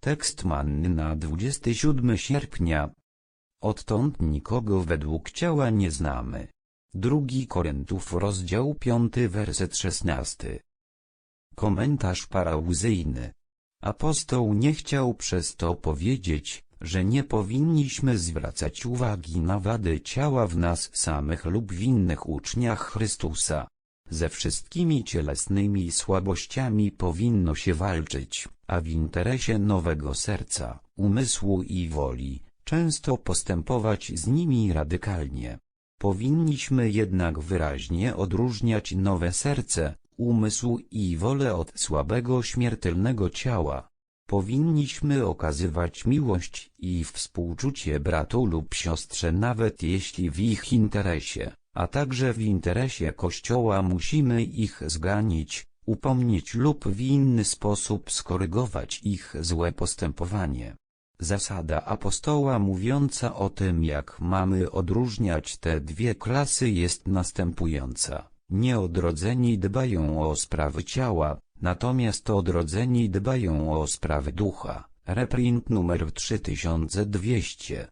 Tekst manny na 27 sierpnia. Odtąd nikogo według ciała nie znamy. Drugi Koryntów rozdział 5 werset 16. Komentarz parauzyjny. Apostoł nie chciał przez to powiedzieć, że nie powinniśmy zwracać uwagi na wady ciała w nas samych lub w innych uczniach Chrystusa. Ze wszystkimi cielesnymi słabościami powinno się walczyć, a w interesie nowego serca, umysłu i woli, często postępować z nimi radykalnie. Powinniśmy jednak wyraźnie odróżniać nowe serce, umysł i wolę od słabego śmiertelnego ciała. Powinniśmy okazywać miłość i współczucie bratu lub siostrze nawet jeśli w ich interesie, a także w interesie Kościoła musimy ich zganić, upomnieć lub w inny sposób skorygować ich złe postępowanie. Zasada apostoła mówiąca o tym jak mamy odróżniać te dwie klasy jest następująca. Nieodrodzeni dbają o sprawy ciała, natomiast odrodzeni dbają o sprawy ducha. Reprint numer 3200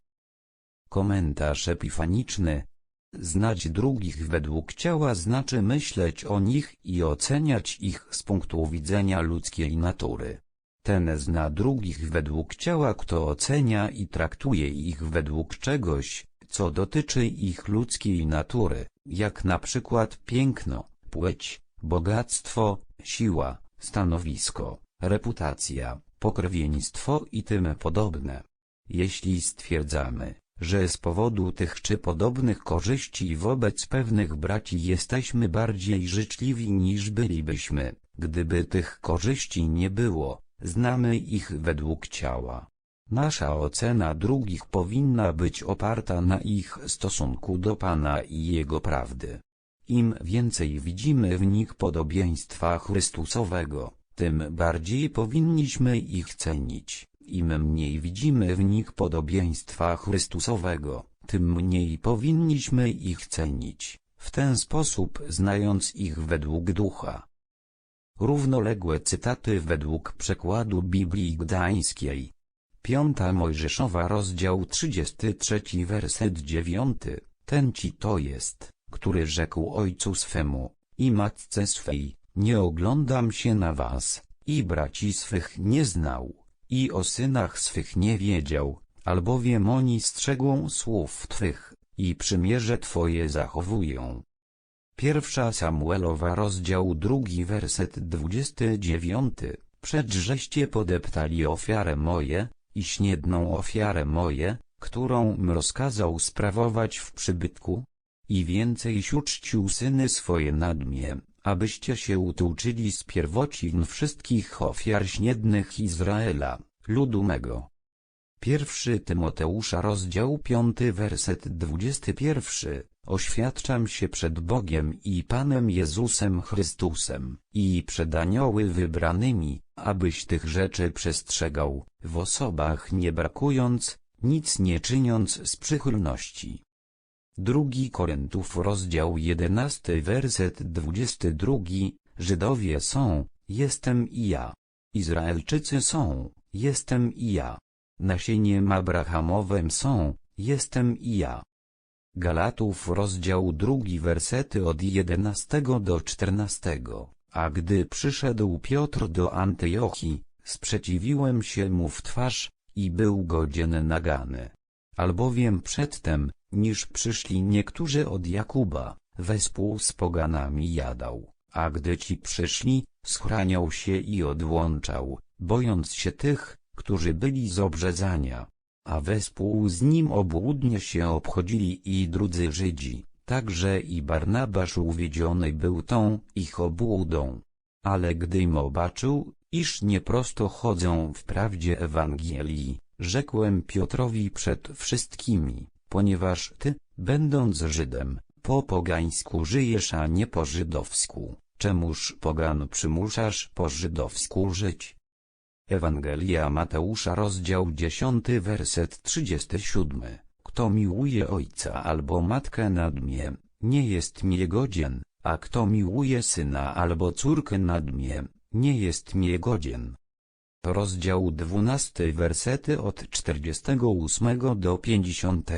Komentarz epifaniczny Znać drugich według ciała znaczy myśleć o nich i oceniać ich z punktu widzenia ludzkiej natury. Ten zna drugich według ciała kto ocenia i traktuje ich według czegoś, co dotyczy ich ludzkiej natury, jak na przykład piękno, płeć, bogactwo, siła, stanowisko, reputacja, pokrewieństwo i tym podobne. Jeśli stwierdzamy, że z powodu tych czy podobnych korzyści wobec pewnych braci jesteśmy bardziej życzliwi niż bylibyśmy, gdyby tych korzyści nie było, znamy ich według ciała. Nasza ocena drugich powinna być oparta na ich stosunku do Pana i Jego prawdy. Im więcej widzimy w nich podobieństwa Chrystusowego, tym bardziej powinniśmy ich cenić. Im mniej widzimy w nich podobieństwa Chrystusowego, tym mniej powinniśmy ich cenić, w ten sposób znając ich według ducha. Równoległe cytaty według przekładu Biblii Gdańskiej. Piąta Mojżeszowa rozdział 33 werset 9. Ten ci to jest, który rzekł ojcu swemu, i matce swej, nie oglądam się na was, i braci swych nie znał, i o synach swych nie wiedział, albowiem oni strzegą słów Twych, i przymierze Twoje zachowują. Pierwsza Samuelowa rozdział drugi werset 29. Przedrzeście podeptali ofiarę moje, i śniedną ofiarę moje, którą rozkazał sprawować w przybytku, i więcej siuczcił syny swoje nad mnie, abyście się utłuczyli z pierwocin wszystkich ofiar śniednych Izraela, ludu mego. Pierwszy Tymoteusza rozdział 5 werset 21 Oświadczam się przed Bogiem i Panem Jezusem Chrystusem i przed anioły wybranymi, abyś tych rzeczy przestrzegał, w osobach nie brakując, nic nie czyniąc z przychylności. Drugi Koryntów rozdział 11 werset 22 Żydowie są, jestem i ja. Izraelczycy są, jestem i ja. Nasieniem Abrahamowem są, jestem i ja. Galatów rozdział drugi wersety od 11 do 14. A gdy przyszedł Piotr do Antiochii, sprzeciwiłem się mu w twarz, i był godzien nagany. Albowiem przedtem, niż przyszli niektórzy od Jakuba, wespół z poganami jadał, a gdy ci przyszli, schraniał się i odłączał, bojąc się tych, którzy byli z obrzezania. A wespół z nim obłudnie się obchodzili i drudzy Żydzi, także i Barnabasz uwiedziony był tą ich obłudą. Ale gdy im obaczył, iż nieprosto chodzą w prawdzie Ewangelii, rzekłem Piotrowi przed wszystkimi, ponieważ ty, będąc Żydem, po pogańsku żyjesz a nie po żydowsku, czemuż pogan przymuszasz po żydowsku żyć? Ewangelia Mateusza rozdział 10 werset 37 Kto miłuje ojca albo matkę nad mnie, nie jest mnie godzien, a kto miłuje syna albo córkę nad mnie, nie jest mnie godzien. Rozdział 12 wersety od 48 do 50.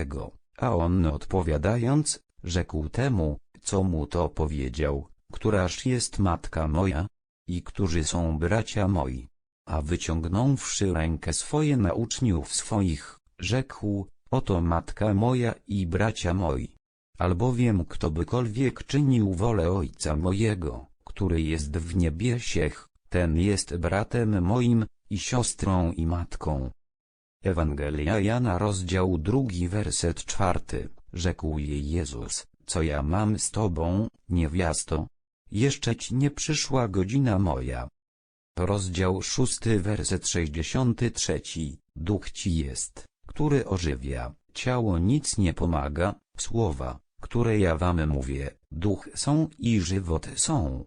A on odpowiadając, rzekł temu, co mu to powiedział, któraż jest matka moja? I którzy są bracia moi? A wyciągnąwszy rękę swoje na uczniów swoich, rzekł, oto matka moja i bracia moi. Albowiem ktobykolwiek czynił wolę Ojca mojego, który jest w niebiesiech, ten jest bratem moim, i siostrą i matką. Ewangelia Jana rozdział drugi werset czwarty, rzekł jej Jezus, co ja mam z tobą, niewiasto? Jeszcze ci nie przyszła godzina moja. Rozdział szósty werset sześćdziesiąty trzeci, Duch ci jest, który ożywia, ciało nic nie pomaga, słowa, które ja wam mówię, duch są i żywot są.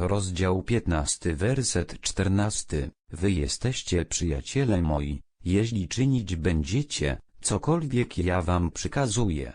Rozdział 15 werset 14 Wy jesteście przyjaciele moi, jeśli czynić będziecie, cokolwiek ja wam przykazuję.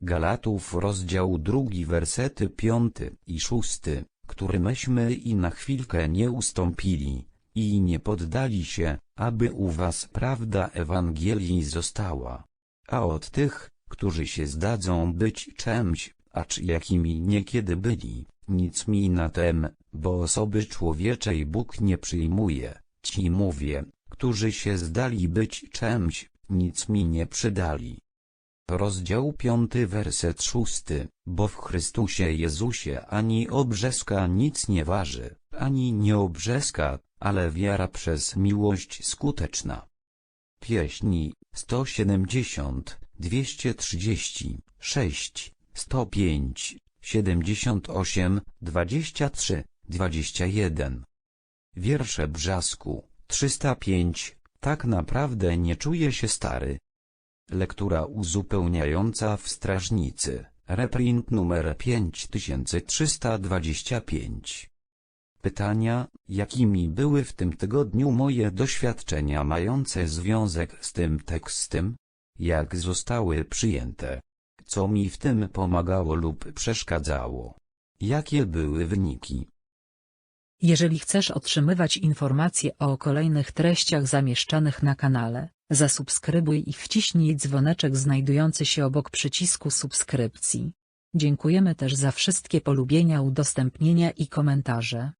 Galatów rozdział 2 wersety 5 i 6, który myśmy i na chwilkę nie ustąpili, i nie poddali się, aby u was prawda Ewangelii została. A od tych, którzy się zdadzą być czymś, acz jakimi niekiedy byli, nic mi na tem, bo osoby człowieczej Bóg nie przyjmuje. Ci mówię, którzy się zdali być czymś, nic mi nie przydali. Rozdział 5 werset 6 Bo w Chrystusie Jezusie ani obrzeska nic nie waży, ani nie obrzeska, ale wiara przez miłość skuteczna. Pieśni 170, 236, 105, 78, 23, 21. Wiersze Brzasku, 305, tak naprawdę nie czuję się stary. Lektura uzupełniająca w Strażnicy, reprint numer 5325. Pytania, jakimi były w tym tygodniu moje doświadczenia mające związek z tym tekstem? Jak zostały przyjęte? Co mi w tym pomagało lub przeszkadzało? Jakie były wyniki? Jeżeli chcesz otrzymywać informacje o kolejnych treściach zamieszczanych na kanale, zasubskrybuj i wciśnij dzwoneczek znajdujący się obok przycisku subskrypcji. Dziękujemy też za wszystkie polubienia, udostępnienia i komentarze.